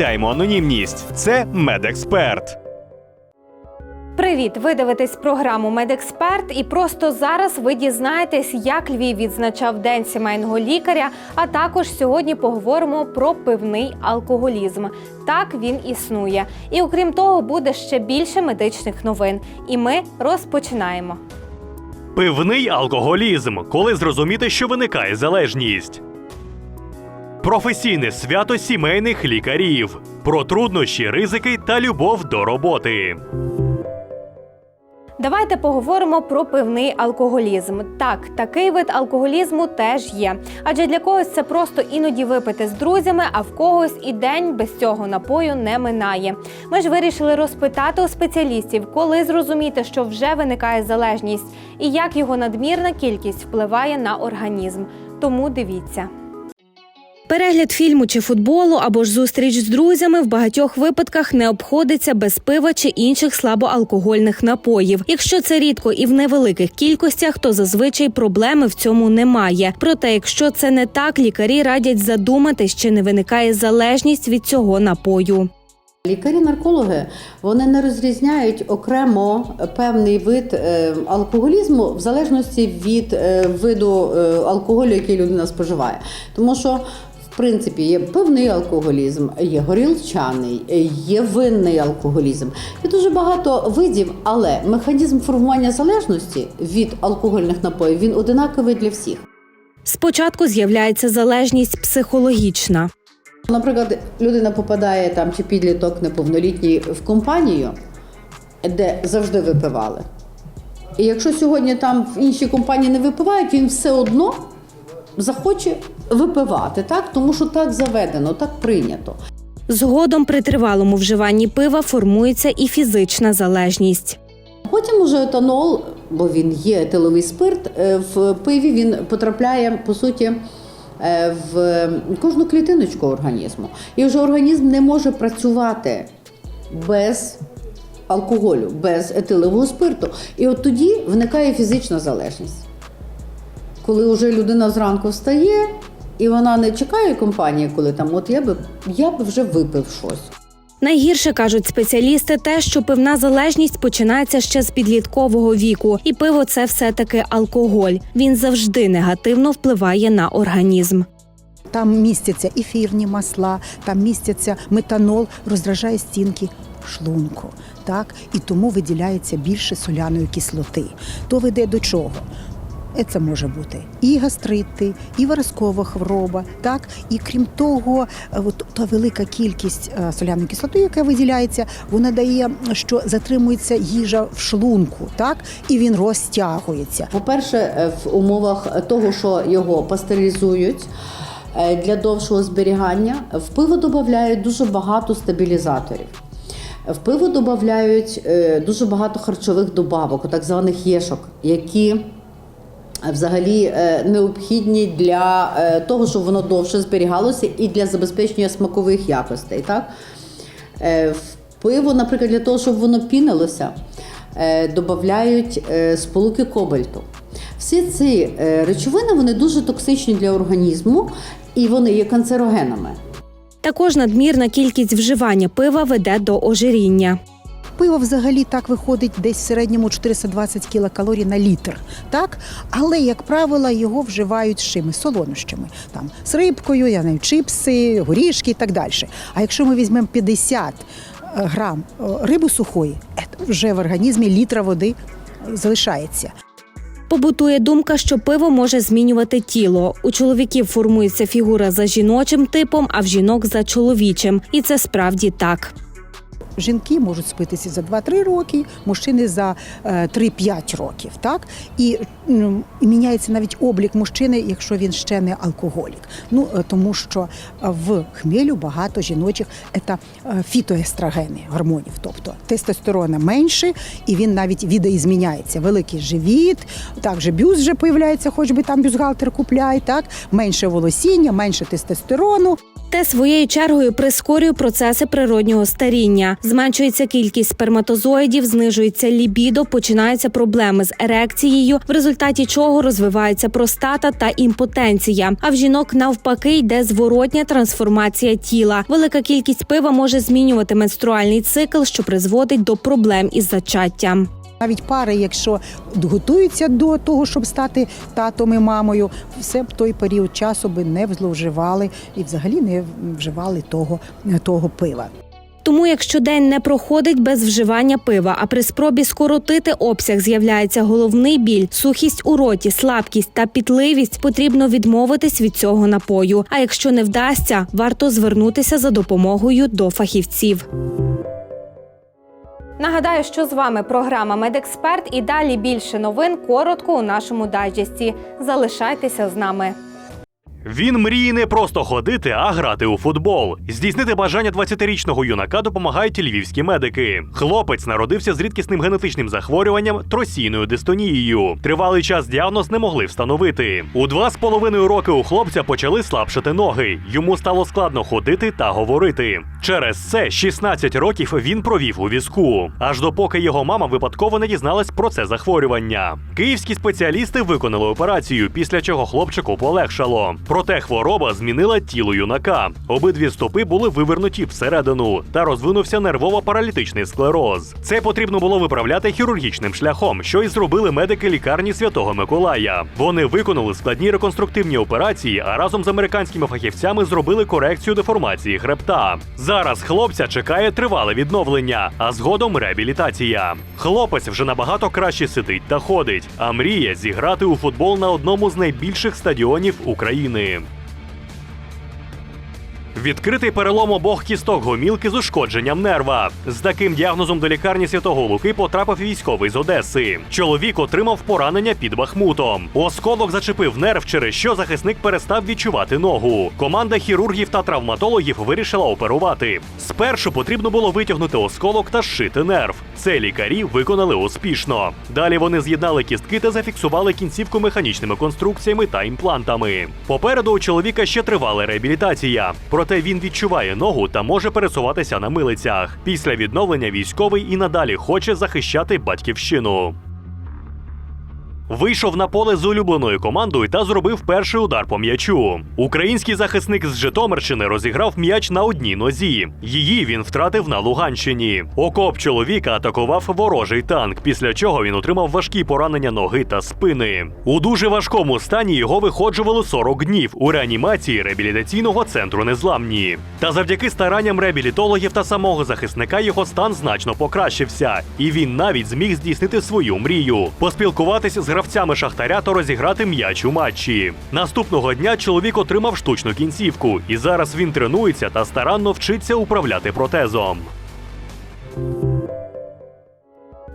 анонімність. Це медексперт. Привіт! Ви дивитесь програму Медексперт, і просто зараз ви дізнаєтесь, як Львів відзначав День сімейного лікаря. А також сьогодні поговоримо про пивний алкоголізм. Так він існує. І окрім того, буде ще більше медичних новин. І ми розпочинаємо. Пивний алкоголізм, коли зрозуміти, що виникає залежність. Професійне свято сімейних лікарів. Про труднощі, ризики та любов до роботи. Давайте поговоримо про пивний алкоголізм. Так, такий вид алкоголізму теж є. Адже для когось це просто іноді випити з друзями, а в когось і день без цього напою не минає. Ми ж вирішили розпитати у спеціалістів, коли зрозуміти, що вже виникає залежність, і як його надмірна кількість впливає на організм. Тому дивіться. Перегляд фільму чи футболу або ж зустріч з друзями в багатьох випадках не обходиться без пива чи інших слабоалкогольних напоїв. Якщо це рідко і в невеликих кількостях, то зазвичай проблеми в цьому немає. Проте, якщо це не так, лікарі радять задуматись, чи не виникає залежність від цього напою. Лікарі-наркологи вони не розрізняють окремо певний вид е, алкоголізму в залежності від е, виду е, алкоголю, який людина споживає. Тому що в принципі є певний алкоголізм, є горілчаний, є винний алкоголізм. Є дуже багато видів, але механізм формування залежності від алкогольних напоїв він одинаковий для всіх. Спочатку з'являється залежність психологічна. Наприклад, людина попадає там чи підліток неповнолітній в компанію, де завжди випивали. І якщо сьогодні там в іншій компанії не випивають, він все одно захоче випивати, так? тому що так заведено, так прийнято. Згодом при тривалому вживанні пива формується і фізична залежність. Потім уже етанол, бо він є етиловий спирт, е, в пиві він потрапляє по суті е, в кожну клітиночку організму. І вже організм не може працювати без алкоголю, без етилового спирту. І от тоді виникає фізична залежність. Коли вже людина зранку встає, і вона не чекає компанії, коли там, от я би я би вже випив щось. Найгірше кажуть спеціалісти, те, що пивна залежність починається ще з підліткового віку, і пиво це все таки алкоголь. Він завжди негативно впливає на організм. Там містяться ефірні масла, там містяться метанол, роздражає стінки шлунку. Так? І тому виділяється більше соляної кислоти. То веде до чого? Це може бути і гастрити, і виразкова хвороба, так і крім того, от та велика кількість е, соляної кислоти, яка виділяється, вона дає, що затримується їжа в шлунку, так і він розтягується. По-перше, е, в умовах того, що його пастеризують е, для довшого зберігання, в пиво додають дуже багато стабілізаторів. В пиво додають дуже багато харчових добавок, так званих єшок, які взагалі е, необхідні для е, того, щоб воно довше зберігалося і для забезпечення смакових якостей. Так? Е, пиво, наприклад, для того, щоб воно пінилося, додають сполуки кобальту. Всі ці речовини вони дуже токсичні для організму і вони є канцерогенами. Також надмірна кількість вживання пива веде до ожиріння. Пиво взагалі так виходить десь в середньому 420 кілокалорій на літр, так? Але, як правило, його вживають з чими? Солонощами. Там, з рибкою, я знаю, чипси, горішки і так далі. А якщо ми візьмемо 50 грам е, риби сухої, е, вже в організмі літра води залишається. Побутує думка, що пиво може змінювати тіло. У чоловіків формується фігура за жіночим типом, а в жінок за чоловічим. І це справді так. Жінки можуть спитися за 2-3 роки, мужчини за е, 3-5 років. Так? І, міняється навіть облік мужчини, якщо він ще не алкоголік. Ну, е, тому що е, в хмелю багато жіночих це е, фітоестрогени гормонів, тобто тестостерона менше, і він навіть відоізміняється. Великий живіт, також бюст вже появляється, хоч би там бюстгальтер купляй, так? менше волосіння, менше тестостерону. Те своєю чергою прискорює процеси природнього старіння. Зменшується кількість сперматозоїдів, знижується лібідо, починаються проблеми з ерекцією, в результаті чого розвивається простата та імпотенція. А в жінок навпаки йде зворотня трансформація тіла. Велика кількість пива може змінювати менструальний цикл, що призводить до проблем із зачаттям. Навіть пари, якщо готуються до того, щоб стати татом і мамою, все б той період часу би не зловживали і взагалі не вживали того, того пива. Тому, якщо день не проходить без вживання пива, а при спробі скоротити обсяг з'являється головний біль, сухість у роті, слабкість та пітливість, потрібно відмовитись від цього напою. А якщо не вдасться, варто звернутися за допомогою до фахівців. Нагадаю, що з вами програма Медексперт і далі більше новин коротко у нашому дайджесті. Залишайтеся з нами. Він мріє не просто ходити, а грати у футбол. Здійснити бажання 20-річного юнака допомагають львівські медики. Хлопець народився з рідкісним генетичним захворюванням тросійною дистонією. Тривалий час діагноз не могли встановити. У два з половиною роки у хлопця почали слабшати ноги. Йому стало складно ходити та говорити. Через це 16 років він провів у візку, аж допоки його мама випадково не дізналась про це захворювання. Київські спеціалісти виконали операцію, після чого хлопчику полегшало. Проте хвороба змінила тіло юнака. Обидві стопи були вивернуті всередину та розвинувся нервово-паралітичний склероз. Це потрібно було виправляти хірургічним шляхом, що і зробили медики лікарні Святого Миколая. Вони виконали складні реконструктивні операції, а разом з американськими фахівцями зробили корекцію деформації хребта. Зараз хлопця чекає тривале відновлення, а згодом реабілітація. Хлопець вже набагато краще сидить та ходить, а мріє зіграти у футбол на одному з найбільших стадіонів України. name Відкритий перелом обох кісток гомілки з ушкодженням нерва. З таким діагнозом до лікарні Святого Луки потрапив військовий з Одеси. Чоловік отримав поранення під Бахмутом. Осколок зачепив нерв, через що захисник перестав відчувати ногу. Команда хірургів та травматологів вирішила оперувати. Спершу потрібно було витягнути осколок та зшити нерв. Це лікарі виконали успішно. Далі вони з'єднали кістки та зафіксували кінцівку механічними конструкціями та імплантами. Попереду у чоловіка ще тривала реабілітація. Проте він відчуває ногу та може пересуватися на милицях. Після відновлення військовий і надалі хоче захищати батьківщину. Вийшов на поле з улюбленою командою та зробив перший удар по м'ячу. Український захисник з Житомирщини розіграв м'яч на одній нозі. Її він втратив на Луганщині. Окоп чоловіка атакував ворожий танк, після чого він отримав важкі поранення ноги та спини. У дуже важкому стані його виходжували 40 днів у реанімації реабілітаційного центру незламні. Та завдяки старанням реабілітологів та самого захисника його стан значно покращився, і він навіть зміг здійснити свою мрію поспілкуватися з гравцями шахтаря та розіграти м'яч у матчі. Наступного дня чоловік отримав штучну кінцівку, і зараз він тренується та старанно вчиться управляти протезом.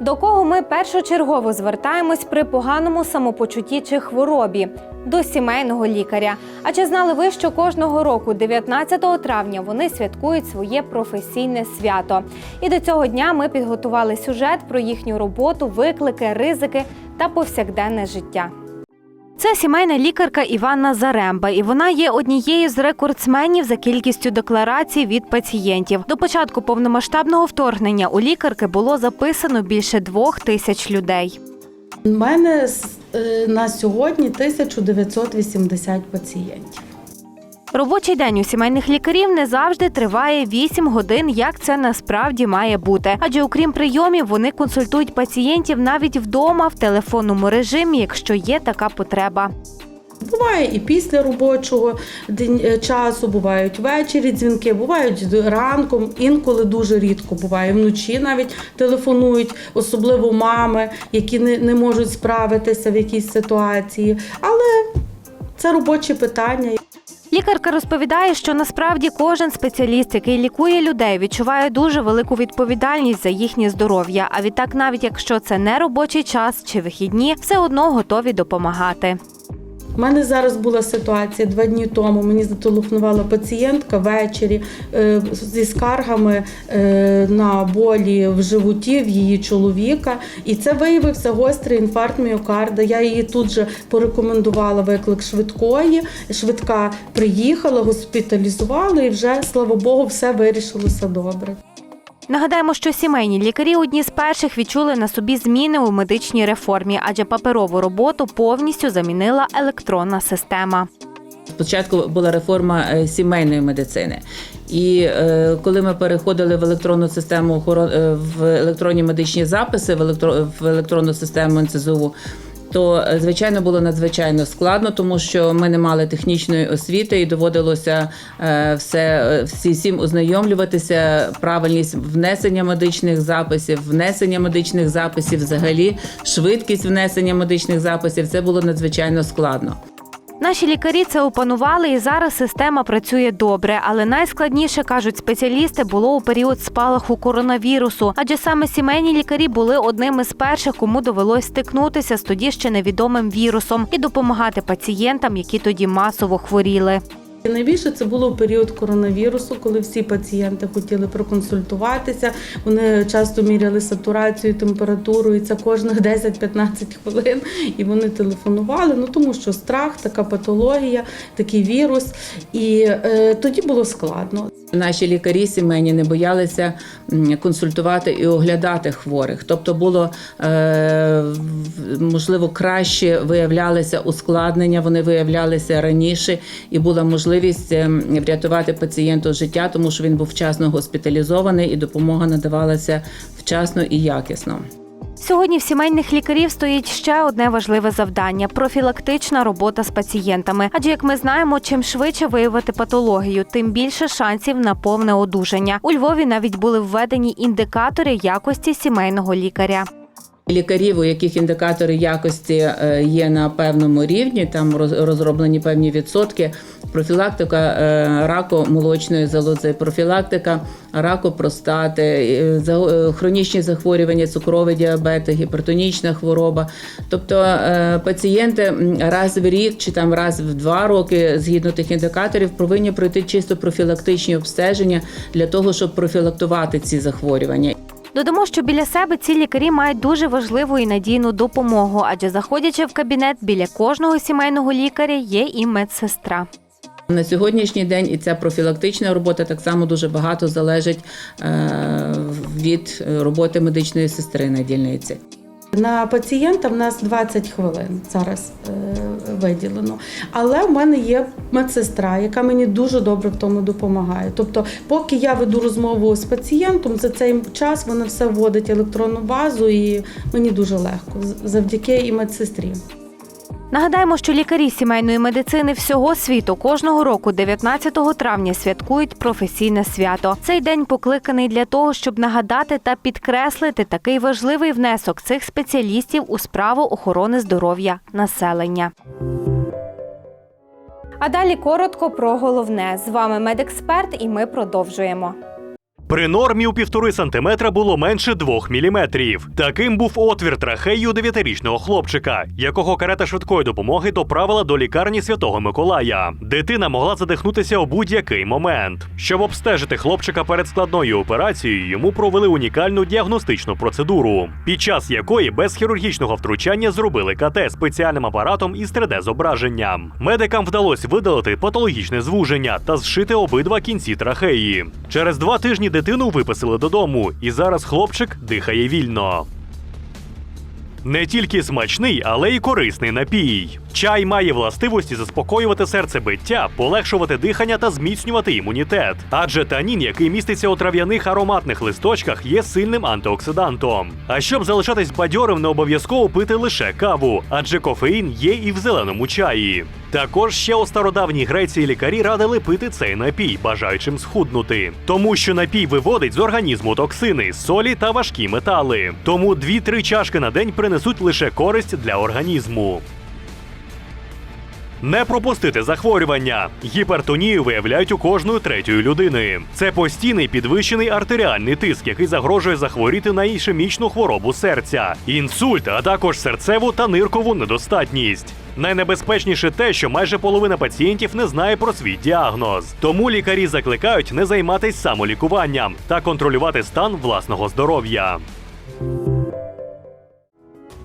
До кого ми першочергово звертаємось при поганому самопочутті чи хворобі? До сімейного лікаря. А чи знали ви, що кожного року, 19 травня, вони святкують своє професійне свято? І до цього дня ми підготували сюжет про їхню роботу, виклики, ризики та повсякденне життя. Це сімейна лікарка Іванна Заремба, і вона є однією з рекордсменів за кількістю декларацій від пацієнтів. До початку повномасштабного вторгнення у лікарки було записано більше двох тисяч людей. У мене е, на сьогодні 1980 пацієнтів. Робочий день у сімейних лікарів не завжди триває 8 годин, як це насправді має бути. Адже окрім прийомів, вони консультують пацієнтів навіть вдома в телефонному режимі, якщо є така потреба. Буває і після робочого е, часу, бувають ввечері дзвінки, бувають ранком, інколи дуже рідко буває. Вночі навіть телефонують, особливо мами, які не, не можуть справитися в якійсь ситуації. Але це робочі питання. Лікарка розповідає, що насправді кожен спеціаліст, який лікує людей, відчуває дуже велику відповідальність за їхнє здоров'я. А відтак, навіть якщо це не робочий час чи вихідні, все одно готові допомагати. У мене зараз була ситуація два дні тому. Мені зателефонувала пацієнтка ввечері е, зі скаргами е, на болі в животі в її чоловіка. І це виявився гострий інфаркт міокарда. Я її тут же порекомендувала виклик швидкої. Швидка приїхала, госпіталізувала, і вже слава Богу, все вирішилося добре. Нагадаємо, що сімейні лікарі одні з перших відчули на собі зміни у медичній реформі, адже паперову роботу повністю замінила електронна система. Спочатку була реформа е, сімейної медицини. І е, коли ми переходили в електронну систему е, в електронні медичні записи, в, електро, в електронну систему НЦЗУ, то е, звичайно було надзвичайно складно, тому що ми не мали технічної освіти і доводилося е, все е, всі всім ознайомлюватися, правильність внесення медичних записів, внесення медичних записів, взагалі швидкість внесення медичних записів. Це було надзвичайно складно. Наші лікарі це опанували, і зараз система працює добре. Але найскладніше кажуть спеціалісти було у період спалаху коронавірусу, адже саме сімейні лікарі були одними з перших, кому довелось стикнутися з тоді ще невідомим вірусом і допомагати пацієнтам, які тоді масово хворіли. Найбільше це було в період коронавірусу, коли всі пацієнти хотіли проконсультуватися. Вони часто міряли сатурацію, температуру, і це кожних 10-15 хвилин. І вони телефонували. Ну тому що страх, така патологія, такий вірус. І е, тоді було складно. Наші лікарі сімейні не боялися консультувати і оглядати хворих. Тобто було е, можливо краще виявлялися ускладнення, вони виявлялися раніше, і була можливість ем, врятувати пацієнту життя, тому що він був вчасно госпіталізований і допомога надавалася вчасно і якісно. Сьогодні в сімейних лікарів стоїть ще одне важливе завдання профілактична робота з пацієнтами. Адже, як ми знаємо, чим швидше виявити патологію, тим більше шансів на повне одужання. У Львові навіть були введені індикатори якості сімейного лікаря. Лікарів, у яких індикатори якості е, є на певному рівні, там розроблені певні відсотки. Профілактика е, раку молочної залози, профілактика раку простати, е, хронічні захворювання, цукровий діабет, гіпертонічна хвороба. Тобто пацієнти раз в рік чи там раз в два роки, згідно тих індикаторів, повинні пройти чисто профілактичні обстеження для того, щоб профілактувати ці захворювання. Додамо, що біля себе ці лікарі мають дуже важливу і надійну допомогу, адже заходячи в кабінет, біля кожного сімейного лікаря є і медсестра. На сьогоднішній день і ця профілактична робота так само дуже багато залежить е, від роботи медичної сестри на дільниці. На пацієнта в нас 20 хвилин зараз е, виділено. Але в мене є медсестра, яка мені дуже добре в тому допомагає. Тобто, поки я веду розмову з пацієнтом, за цей час вона все вводить електронну базу, і мені дуже легко завдяки і медсестрі. Нагадаємо, що лікарі сімейної медицини всього світу кожного року, 19 травня, святкують професійне свято. Цей день покликаний для того, щоб нагадати та підкреслити такий важливий внесок цих спеціалістів у справу охорони здоров'я населення. А далі коротко про головне. З вами медексперт, і ми продовжуємо. При нормі у півтори сантиметра було менше двох міліметрів. Таким був отвір трахеї у дев'ятирічного хлопчика, якого карета швидкої допомоги доправила до лікарні Святого Миколая. Дитина могла задихнутися у будь-який момент. Щоб обстежити хлопчика перед складною операцією, йому провели унікальну діагностичну процедуру, під час якої без хірургічного втручання зробили КТ спеціальним апаратом із 3D-зображенням. Медикам вдалося видалити патологічне звуження та зшити обидва кінці трахеї. Через два тижні дитину виписали додому, і зараз хлопчик дихає вільно. Не тільки смачний, але й корисний напій. Чай має властивості заспокоювати серцебиття, полегшувати дихання та зміцнювати імунітет. Адже танін, який міститься у трав'яних ароматних листочках, є сильним антиоксидантом. А щоб залишатись бадьорим, не обов'язково пити лише каву, адже кофеїн є і в зеленому чаї. Також ще у стародавній Греції лікарі радили пити цей напій, бажаючим схуднути, тому що напій виводить з організму токсини, солі та важкі метали. Тому 2-3 чашки на день принесуть лише користь для організму. Не пропустити захворювання. Гіпертонію виявляють у кожної третьої людини. Це постійний підвищений артеріальний тиск, який загрожує захворіти на ішемічну хворобу серця, інсульт, а також серцеву та ниркову недостатність. Найнебезпечніше те, що майже половина пацієнтів не знає про свій діагноз. Тому лікарі закликають не займатись самолікуванням та контролювати стан власного здоров'я.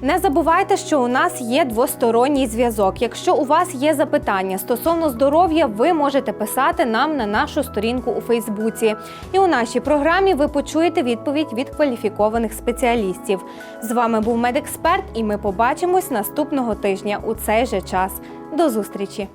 Не забувайте, що у нас є двосторонній зв'язок. Якщо у вас є запитання стосовно здоров'я, ви можете писати нам на нашу сторінку у Фейсбуці. І у нашій програмі ви почуєте відповідь від кваліфікованих спеціалістів. З вами був медексперт, і ми побачимось наступного тижня у цей же час. До зустрічі!